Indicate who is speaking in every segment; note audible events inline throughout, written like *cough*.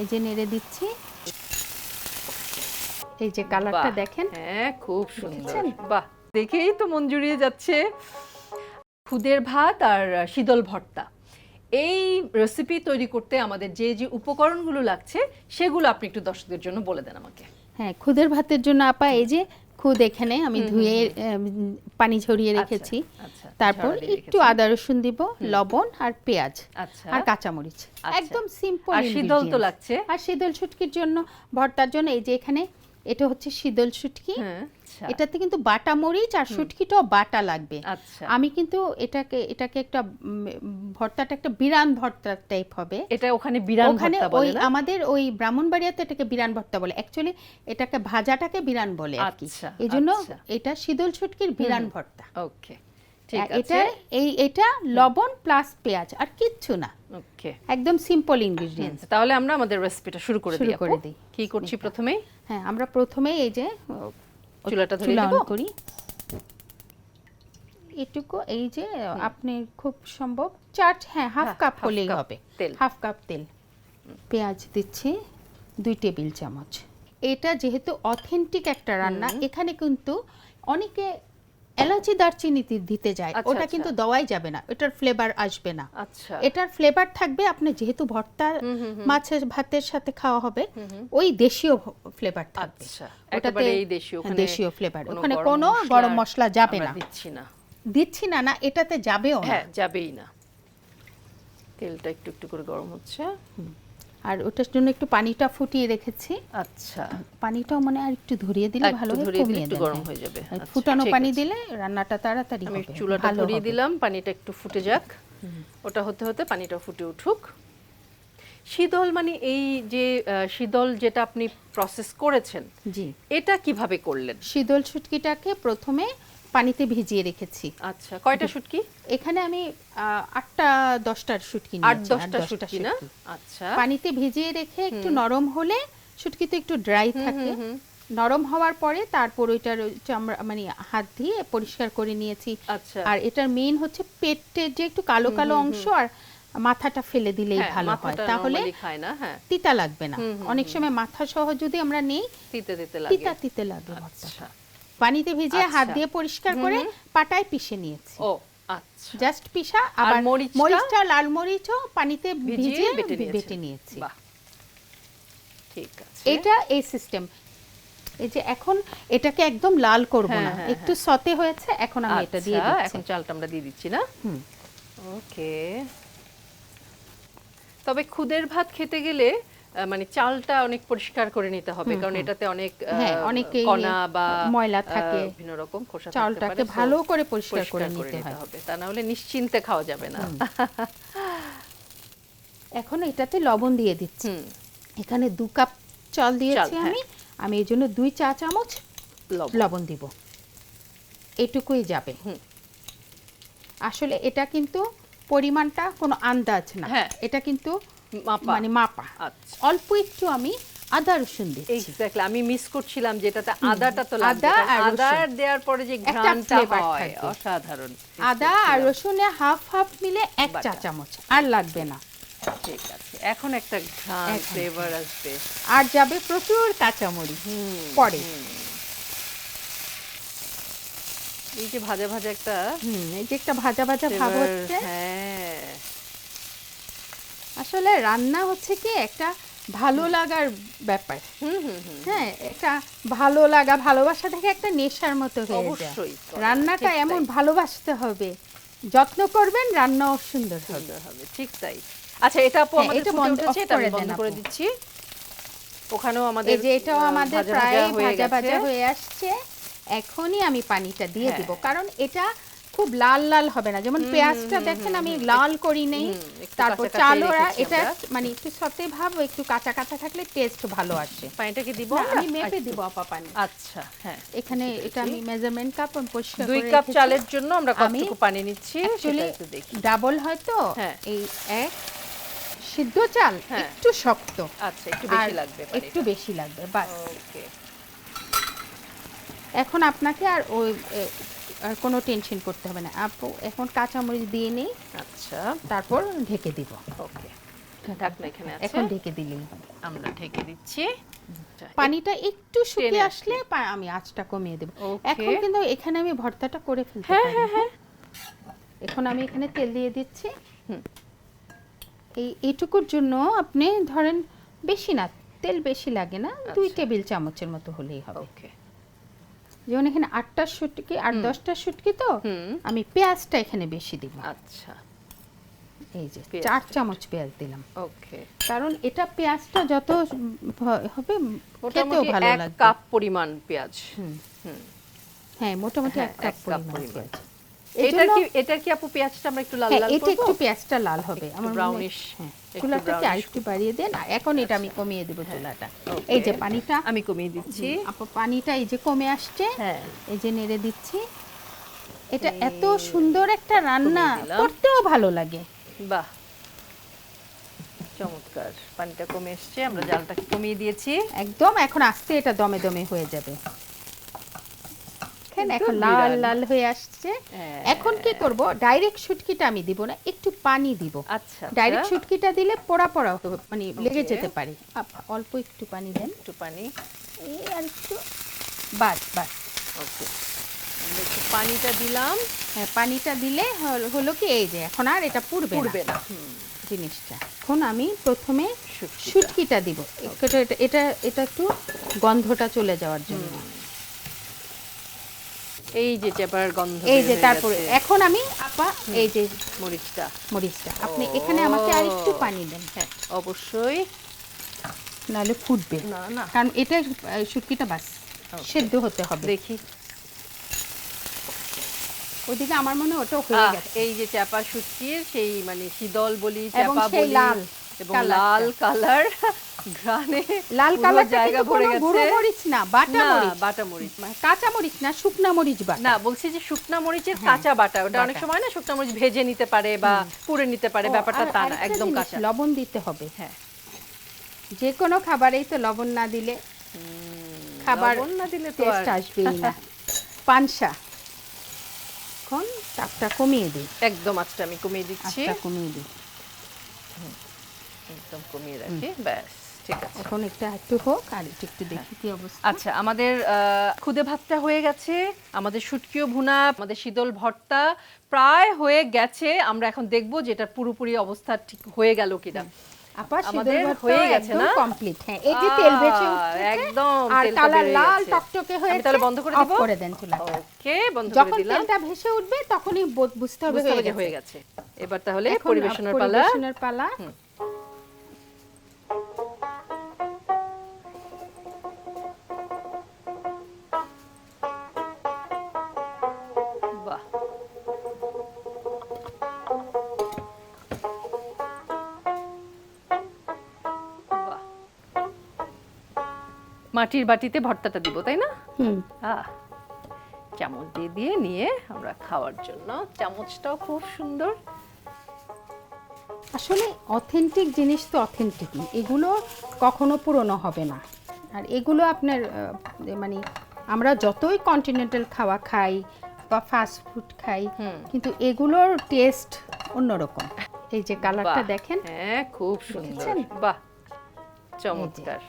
Speaker 1: এই যে নেড়ে দিচ্ছি। এই যে কালারটা দেখেন।
Speaker 2: হ্যাঁ খুব সুন্দর। বাহ। দেখেই তো মন জুড়িয়ে যাচ্ছে। খুদের ভাত আর শীতল ভর্তা। এই রেসিপি তৈরি করতে আমাদের যে যে উপকরণগুলো লাগছে সেগুলো আপনি একটু দর্শকদের জন্য বলে দেন আমাকে।
Speaker 1: হ্যাঁ খুদের ভাতের জন্য আপা এই যে খুদ এখানে আমি ধুয়ে পানি ঝরিয়ে রেখেছি।
Speaker 2: আচ্ছা,
Speaker 1: তারপর একটু আদা রসুন দিব লবণ আর পেঁয়াজ
Speaker 2: আচ্ছা।
Speaker 1: আর কাঁচামরিচ।
Speaker 2: আচ্ছা।
Speaker 1: একদম সিম্পল
Speaker 2: আর শীতল তো লাগছে।
Speaker 1: আর শীতল শুটকির জন্য ভর্তার জন্য এই যে এখানে এটা হচ্ছে শীতল শুটকি।
Speaker 2: হ্যাঁ আচ্ছা।
Speaker 1: এটাতে কিন্তু বাটা মরিচ আর শুটকিটাও বাটা লাগবে।
Speaker 2: আচ্ছা।
Speaker 1: আমি কিন্তু এটাকে এটাকে একটা ভর্তাটা একটা বিরান ভর্তা টাইপ হবে।
Speaker 2: এটা ওখানে বিরান
Speaker 1: ওখানে
Speaker 2: ভর্তা
Speaker 1: ওই আমাদের ওই ব্রাহ্মণবাড়িয়াতে এটাকে বিরান ভর্তা বলে। অ্যাকচুয়ালি এটাকে ভাজাটাকে বিরান বলে আর কি।
Speaker 2: আচ্ছা,
Speaker 1: এই জন্য। এটা শীতল শুটকির বিরান ভর্তা।
Speaker 2: ওকে
Speaker 1: এটা এই এটা লবণ প্লাস পেঁয়াজ আর কিচ্ছু না।
Speaker 2: ওকে
Speaker 1: একদম সিম্পল ইনগ্রেডিয়েন্টস
Speaker 2: তাহলে আমরা আমাদের রেসিপিটা শুরু করে দিই
Speaker 1: করে দিই।
Speaker 2: কি করছি প্রথমেই
Speaker 1: হ্যাঁ আমরা প্রথমে এই যে
Speaker 2: চুলাটা
Speaker 1: চুলা
Speaker 2: দেবো?
Speaker 1: করি। এটুকু এই যে আপনি খুব সম্ভব চার হ্যাঁ হাফ
Speaker 2: হ্যাঁ,
Speaker 1: কাপ হলেই হবে।
Speaker 2: তেল।
Speaker 1: হাফ কাপ তেল। পেঁয়াজ দিচ্ছি দুই টেবিল চামচ। এটা যেহেতু অথেন্টিক একটা রান্না এখানে কিন্তু অনেকে এলাচি দারচিনি দিতে যায়
Speaker 2: আচ্ছা,
Speaker 1: ওটা
Speaker 2: আচ্ছা।
Speaker 1: কিন্তু দেওয়াই যাবে না এটার ফ্লেভার আসবে না।
Speaker 2: আচ্ছা।
Speaker 1: এটার ফ্লেভার থাকবে আপনি যেহেতু ভর্তা মাছের ভাতের সাথে খাওয়া হবে ওই দেশীয় ফ্লেভার থাকবে।
Speaker 2: আচ্ছা
Speaker 1: ওটাতে-
Speaker 2: দেশীয়
Speaker 1: ফ্লেভার ওখানে কোনো গরম মশলা যাবে না।
Speaker 2: দিচ্ছি না।
Speaker 1: দিচ্ছি না না এটাতে যাবেও না।
Speaker 2: হ্যাঁ যাবেই না। তেলটা একটু একটু করে গরম হচ্ছে।
Speaker 1: আর ওটার জন্য একটু পানিটা ফুটিয়ে রেখেছি।
Speaker 2: আচ্ছা।
Speaker 1: পানিটাও মানে আর একটু ধরিয়ে দিলে ভালো হয় কমিয়ে
Speaker 2: একটু গরম
Speaker 1: হ্যাঁ।
Speaker 2: যাবে। আচ্ছা,
Speaker 1: ফুটানো পানি দিলে রান্নাটা তাড়াতাড়ি হবে
Speaker 2: আমি
Speaker 1: চুলাটা
Speaker 2: ধরিয়ে দিলাম পানিটা একটু ফুটে যাক। ওটা হতে হতে পানিটা ফুটে উঠুক। শীতল মানে এই যে শীতল যেটা আপনি প্রসেস করেছেন
Speaker 1: জি।
Speaker 2: এটা কীভাবে করলেন?
Speaker 1: শীতল শুটকিটাকে প্রথমে পানিতে ভিজিয়ে রেখেছি।
Speaker 2: আচ্ছা কয়টা শুটকি?
Speaker 1: এখানে আমি আটটা দশটার শুটকি
Speaker 2: আট দশটা শুটকি না? আচ্ছা।
Speaker 1: পানিতে ভিজিয়ে রেখে একটু নরম হলে শুটকি তো একটু ড্রাই থাকে। নরম হওয়ার পরে তারপর ওইটার ওই চামড়া মানে হাত দিয়ে পরিষ্কার করে নিয়েছি।
Speaker 2: আচ্ছা।
Speaker 1: আর এটার মেইন হচ্ছে পেটের যে একটু কালো কালো অংশ আর মাথাটা ফেলে দিলেই
Speaker 2: হ্যাঁ,
Speaker 1: ভালো হয়। তাহলে
Speaker 2: হ্যাঁ।
Speaker 1: তিতা লাগবে না। অনেক সময় মাথা সহ যদি আমরা নেই
Speaker 2: তিতে তিতে লাগে।
Speaker 1: তিতা তিতে লাগে
Speaker 2: আচ্ছা।
Speaker 1: পানিতে ভিজিয়ে হাত
Speaker 2: আচ্ছা।
Speaker 1: দিয়ে পরিষ্কার করে পাটায় পিষে নিয়েছি।
Speaker 2: ও আচ্ছা।
Speaker 1: জাস্ট পিষা আবার
Speaker 2: মরিচটা?
Speaker 1: লাল মরিচও পানিতে
Speaker 2: ভিজিয়ে বেটে
Speaker 1: নিয়েছি।
Speaker 2: ঠিক আছে।
Speaker 1: এটা এই সিস্টেম এই যে এখন এটাকে একদম লাল করব
Speaker 2: হ্যাঁ,
Speaker 1: না।
Speaker 2: হ্যাঁ,
Speaker 1: একটু সতে হয়েছে এখন আমি এটা দিয়ে
Speaker 2: আচ্ছা,
Speaker 1: দিচ্ছি।
Speaker 2: এখন চালটা আমরা দিয়ে দিচ্ছি না। ওকে। তবে খুদের ভাত খেতে গেলে মানে চালটা অনেক পরিষ্কার করে নিতে হবে কারণ এটাতে অনেক
Speaker 1: হ্যাঁ, অনেকেই
Speaker 2: কণা বা
Speaker 1: ময়লা থাকে।
Speaker 2: বিভিন্ন রকম খোসা
Speaker 1: চালটাকে ভালো করে পরিষ্কার করে নিতে
Speaker 2: হবে তা না হলে নিশ্চিন্তে খাওয়া যাবে না।
Speaker 1: এখন এটাতে লবণ দিয়ে দিচ্ছি। এখানে দু কাপ চাল দিয়েছি
Speaker 2: হ্যাঁ।
Speaker 1: আমি আমি এই জন্য দুই চা চামচ
Speaker 2: লবণ
Speaker 1: দিব। এটুকুই যাবে।
Speaker 2: হুম।
Speaker 1: আসলে এটা কিন্তু পরিমাণটা কোনো আন্দাজ না।
Speaker 2: হ্যাঁ।
Speaker 1: এটা কিন্তু মানে মাপা।
Speaker 2: আচ্ছা।
Speaker 1: অল্প একটু আমি আদা রসুন দিচ্ছি।
Speaker 2: এক্স্যাক্টলি আমি মিস করছিলাম যেটাতে আদাটা তো
Speaker 1: আদা আর
Speaker 2: দেওয়ার পরে যে ঘ্রাণটা হয় অসাধারণ।
Speaker 1: আদা আর রসুনে হাফ হাফ মিলে এক চা চামচ আর লাগবে না।
Speaker 2: ঠিক আছে এখন একটা ঘ্রাণ ফ্লেভার আসবে।
Speaker 1: আর যাবে প্রচুর কাঁচামরিচ। পরে।
Speaker 2: এই যে ভাজা ভাজা একটা
Speaker 1: হুম এই যে একটা ভাজা ভাজা ভাব হচ্ছে।
Speaker 2: হ্যাঁ।
Speaker 1: আসলে রান্না হচ্ছে কি একটা ভালো লাগার ব্যাপার।
Speaker 2: হুম হুম
Speaker 1: হ্যাঁ একটা ভালো লাগা ভালোবাসা থেকে একটা নেশার মতো হয়ে যায়।
Speaker 2: অবশ্যই
Speaker 1: রান্নাটা এমন ভালোবাসতে হবে যত্ন করবেন রান্নাও সুন্দর হবে।
Speaker 2: হবে ঠিক তাই। আচ্ছা এটা আপু
Speaker 1: হ্যাঁ,
Speaker 2: আমাদের
Speaker 1: এটা বন্ধ- off
Speaker 2: এটা আমি বন্ধ করে দিচ্ছি। ওখানেও আমাদের
Speaker 1: এই যে এটাও আমাদের প্রায়
Speaker 2: ভাজা
Speaker 1: ভাজা ভাজা হয়ে আসছে। এখনই আমি পানিটা দিয়ে
Speaker 2: হ্যাঁ।
Speaker 1: দিব কারণ এটা খুব লাল লাল হবে না। যেমন পেঁয়াজটা দেখেন আমি লাল করি নেই। তারপর চালোরা এটা মানে একটু সতে ভাব একটু কাঁচা কাঁচা থাকলে টেস্ট ভালো আসে।
Speaker 2: পানিটা কি দিব
Speaker 1: আমি মেপে
Speaker 2: আচ্ছা।
Speaker 1: দিব আপা পানি।
Speaker 2: আচ্ছা হ্যাঁ।
Speaker 1: এখানে এটা আমি মেজারমেন্ট কাপ পরিষ্কার
Speaker 2: দুই কাপ চালের জন্য আমরা কতটুকু পানি নিচ্ছি সেটা একটু দেখি।
Speaker 1: ডাবল হয়তো
Speaker 2: হ্যাঁ।
Speaker 1: এই এক সিদ্ধ চাল
Speaker 2: হ্যাঁ।
Speaker 1: একটু শক্ত।
Speaker 2: আচ্ছা একটু বেশি লাগবে
Speaker 1: একটু বেশি লাগবে বাস।
Speaker 2: ওকে।
Speaker 1: এখন আপনাকে আর ওই আর কোনো টেনশন করতে হবে না। আপু এখন কাঁচামরিচ দিয়ে নেই।
Speaker 2: আচ্ছা।
Speaker 1: তারপর ঢেকে দিব।
Speaker 2: ওকে। ঢাকনা এখানে আছে।
Speaker 1: এখন ঢেকে দিলেই হবে।
Speaker 2: আমরা ঢেকে দিচ্ছি।
Speaker 1: পানিটা একটু শুকিয়ে আসলে আমি আঁচটা কমিয়ে দেবো। এখন কিন্তু এখানে আমি ভর্তাটা করে ফেলতে
Speaker 2: হ্যাঁ,
Speaker 1: পারি
Speaker 2: হ্যাঁ, হ্যাঁ।
Speaker 1: এখন আমি এখানে তেল দিয়ে দিচ্ছি।
Speaker 2: হুম।
Speaker 1: এই এইটুকুর জন্য আপনি ধরেন বেশি না তেল বেশি লাগে না দুই
Speaker 2: আচ্ছা।
Speaker 1: টেবিল চামচের মতো হলেই হবে।
Speaker 2: ওকে।
Speaker 1: যেমন এখানে আটটা শুটকি আট দশটা শুটকি তো আমি পেঁয়াজটা এখানে বেশি দিব
Speaker 2: আচ্ছা।
Speaker 1: এই যে চার চামচ পেঁয়াজ দিলাম।
Speaker 2: ওকে।
Speaker 1: কারণ এটা পেঁয়াজটা যত হবে খেতেও ভালো
Speaker 2: এক কাপ পরিমাণ পেঁয়াজ।
Speaker 1: হুম।
Speaker 2: হুম।
Speaker 1: হ্যাঁ মোটামুটি
Speaker 2: হ্যাঁ,
Speaker 1: এক কাপ পরিমাণ। পেঁয়াজ।
Speaker 2: এটা কি এটা কি আপু পেঁয়াজটা আমরা একটু লাল
Speaker 1: হ্যাঁ
Speaker 2: লাল
Speaker 1: এটা একটু পেঁয়াজটা লাল হবে। আমার
Speaker 2: brownish,
Speaker 1: হ্যাঁ। চুলাটাকে আরেকটু বাড়িয়ে দেন এখন এটা আমি কমিয়ে দেবো চুলাটা। এই যে পানিটা।
Speaker 2: আমি কমিয়ে দিচ্ছি।
Speaker 1: আপু পানিটা এই যে কমে আসছে
Speaker 2: হ্যাঁ।
Speaker 1: এই যে নেড়ে দিচ্ছি। এটা এত সুন্দর একটা রান্না করতেও ভালো লাগে।
Speaker 2: বাহ! চমৎকার পানিটা কমে এসছে আমরা জালটাকে কমিয়ে দিয়েছি।
Speaker 1: একদম এখন আস্তে এটা দমে দমে হয়ে যাবে। দেখেন, এখন লাল লাল হয়ে আসছে।
Speaker 2: হ্যাঁ।
Speaker 1: এখন কি করব? ডাইরেক্ট শুটকিটা আমি দিব না একটু পানি দিব।
Speaker 2: আচ্ছা
Speaker 1: ডাইরেক্ট
Speaker 2: আচ্ছা।
Speaker 1: শুটকিটা দিলে পোড়া পোড়া মানে লেগে যেতে পারে। অল্প একটু পানি দেন।
Speaker 2: একটু পানি।
Speaker 1: এই আর একটু। বাস বাস
Speaker 2: ওকে একটু পানিটা দিলাম।
Speaker 1: হ্যাঁ পানিটা দিলে হলো কি এই যে এখন আর এটা পুড়বে
Speaker 2: পুড়বে
Speaker 1: না। জিনিসটা। এখন আমি প্রথমে
Speaker 2: শুটকিটা।
Speaker 1: দিব। এটা- এটা এটা একটু গন্ধটা চলে যাওয়ার জন্য।
Speaker 2: এই যে চেপার গন্ধ
Speaker 1: এই যে তারপরে এখন আমি আপা এই যে
Speaker 2: মরিচটা।
Speaker 1: মরিচটা। আপনি এখানে আমাকে আর একটু পানি দেন।
Speaker 2: হ্যাঁ অবশ্যই।
Speaker 1: নাহলে ফুটবে।
Speaker 2: না না।
Speaker 1: কারণ এটা শুটকিটা বাস. সেদ্ধ হতে হবে।
Speaker 2: দেখি।
Speaker 1: ওইদিকে আমার মনে হয় ওটা হয়ে গেছে।
Speaker 2: এই যে চাপা শুটকির সেই মানে শীতল বলি চাপা বলি
Speaker 1: লাল
Speaker 2: এবং লাল কালার। ঘ্রাণে
Speaker 1: লাল
Speaker 2: জায়গা ভরে গেছে।
Speaker 1: গুঁড়ো মরিচ না বাটা মরিচ।
Speaker 2: বাটা মরিচ
Speaker 1: কাঁচা মরিচ না শুকনা মরিচ বাটা।
Speaker 2: না বলছি যে শুকনা মরিচের
Speaker 1: হ্যাঁ,
Speaker 2: কাঁচা বাটা ওটা অনেক সময় না শুকনা মরিচ ভেজে নিতে পারে বা পুড়ে নিতে পারে ব্যাপারটা তা না একদম কাঁচা।
Speaker 1: লবণ দিতে হবে।
Speaker 2: হ্যাঁ।
Speaker 1: যে কোনো খাবারেই তো লবণ না দিলে খাবার
Speaker 2: লবণ না দিলে তো
Speaker 1: টেস্ট আসবেই না। *laughs* পানসা। এখন তাপটা কমিয়ে দিই।
Speaker 2: একদম আজটা আমি কমিয়ে দিচ্ছি।
Speaker 1: কমিয়ে দিই।
Speaker 2: একদম কমিয়ে রাখি ব্যাস। ঠিক আছে।
Speaker 1: এখন একটা একটু হোক আর একটু একটু দেখি কি অবস্থা।
Speaker 2: আচ্ছা আমাদের খুদে ভাতটা হয়ে গেছে আমাদের শুটকিও ভুনা আমাদের শীতল ভর্তা প্রায় হয়ে গেছে আমরা এখন দেখব যে এটা পুরোপুরি অবস্থা ঠিক হয়ে গেল কিনা।
Speaker 1: আবার
Speaker 2: আমাদের হয়ে
Speaker 1: হয়ে
Speaker 2: গেছে না?
Speaker 1: কমপ্লিট হ্যাঁ এই যে তেল উঠছে
Speaker 2: একদম
Speaker 1: আর কালার লাল টকটকে হয়েছে
Speaker 2: তাহলে বন্ধ করে দিব?
Speaker 1: করে দেন চুলাটা
Speaker 2: ওকে বন্ধ করে
Speaker 1: যখন তেলটা ভেসে উঠবে তখনই বুঝতে হবে হয়ে
Speaker 2: হয়ে
Speaker 1: গেছে।
Speaker 2: এবার তাহলে পরিবেশনের পালা।
Speaker 1: পরিবেশনের পালা।
Speaker 2: মাটির বাটিতে ভর্তাটা দিব তাই না?
Speaker 1: হুম।
Speaker 2: চামচ দিয়ে দিয়ে নিয়ে আমরা খাওয়ার জন্য। চামচটাও খুব সুন্দর।
Speaker 1: আসলে অথেন্টিক জিনিস তো অথেন্টিক এগুলো কখনো পুরনো হবে না। আর এগুলো আপনার মানে আমরা যতই কন্টিনেন্টাল খাওয়া খাই বা ফাস্ট ফুড খাই। কিন্তু এগুলোর টেস্ট অন্যরকম। এই যে কালারটা দেখেন।
Speaker 2: হ্যাঁ খুব সুন্দর? বাহ চমৎকার।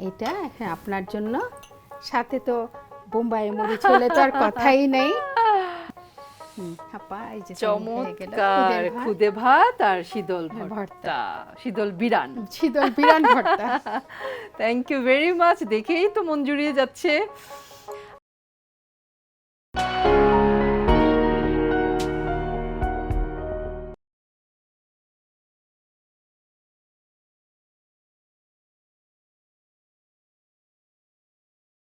Speaker 1: এটা হ্যাঁ আপনার জন্য। সাথে তো বোম্বাই মরিচ হলে তো আর কথাই নেই।
Speaker 2: চমৎকার খুদে ভাত। আর শীতল
Speaker 1: হ্যাঁ,
Speaker 2: ভর্তা। শীতল বিরান।
Speaker 1: শীতল বিরান ভর্তা।
Speaker 2: থ্যাংক ইউ ভেরি মাচ দেখেই তো মন জুড়িয়ে যাচ্ছে।